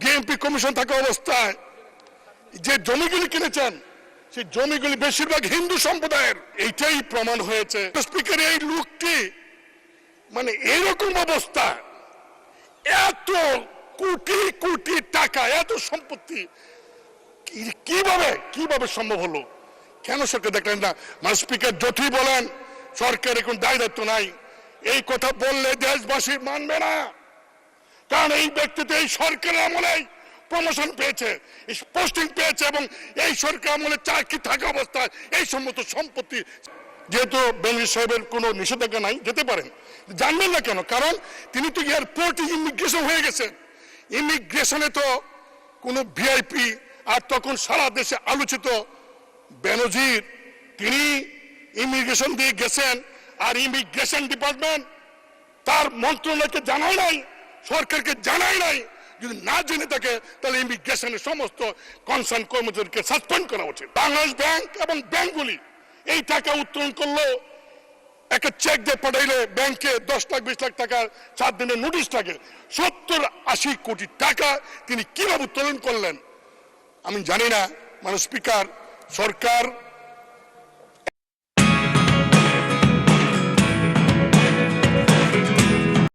BNP commission থাকা অবস্থায় যে জমিগুলি কিনেছেন, সেই জমিগুলি বেশিরভাগ হিন্দু সম্প্রদায়ের। এইটাই প্রমাণ হয়েছে। স্পিকার, এই লোকটি মানে এইরকম অবস্থা এত কোটি কোটি টাকা, এত সম্পত্তি কীভাবে কীভাবে সম্ভব হলো? কেন সরকার দেখলেন না? মানে স্পিকার যতই বলেন, সরকার এখন দায় দায়িত্ব নাই। এই কথা বললে দেশবাসী মানবে না। কারণ এই ব্যক্তি তো এই সরকারের আমলেই প্রমোশন পেয়েছে পোস্টিং পেয়েছে এবং এই সরকার আমলে চাকরি থাকা অবস্থায় এই সমস্ত সম্পত্তি যেহেতু বেনজির সাহেবের কোনো নিষেধাজ্ঞা নাই, যেতে পারেন। জানবেন না কেন? কারণ তিনি তো এয়ারপোর্টে ইমিগ্রেশন হয়ে গেছে ইমিগ্রেশনে তো কোনো ভিআইপি আর তখন সারা দেশে আলোচিত বেনজির, তিনি ইমিগ্রেশন দিয়ে গেছেন, আর ইমিগ্রেশন ডিপার্টমেন্ট তার মন্ত্রণালয়কে জানাই নাই সরকারকে জানাই নাই। যদি না জেনে থাকে, তাহলে ইমিগ্রেশনের সমস্ত কনসার্ন কর্মচারীকে সাসপেন্ড করা উচিত। বাংলাদেশ ব্যাংক এবং ব্যাংকগুলি এই টাকা উত্তোলন করল। একটা চেক দিয়ে পাঠাইলে ব্যাংকে দশ লাখ, বিশ লাখ টাকার সাত দিনের নোটিশ থাকে। সত্তর আশি কোটি টাকা তিনি কীভাবে উত্তোলন করলেন, আমি জানি না। মানে স্পিকার সরকার